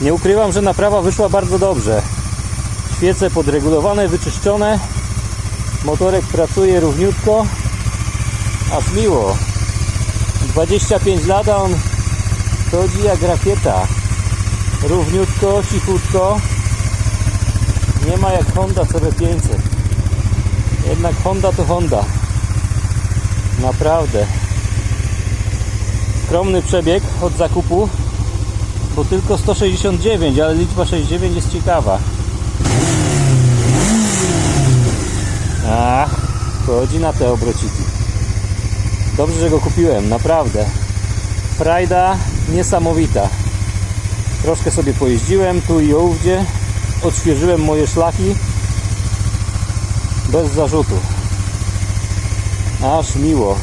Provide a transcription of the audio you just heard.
Nie ukrywam, że naprawa wyszła bardzo dobrze. Świece podregulowane, wyczyszczone. Motorek pracuje równiutko. Aż miło. 25 lat, a on chodzi jak rakieta. Równiutko, cichutko. Nie ma jak Honda CB500. Jednak Honda to Honda. Naprawdę. Skromny przebieg od zakupu, bo tylko 169, ale liczba 69 jest ciekawa. Ach, chodzi na te obrociki. Dobrze, że go kupiłem, naprawdę. Frajda niesamowita. Troszkę sobie pojeździłem tu i ówdzie. Odświeżyłem moje szlaki. Bez zarzutu. Aż miło.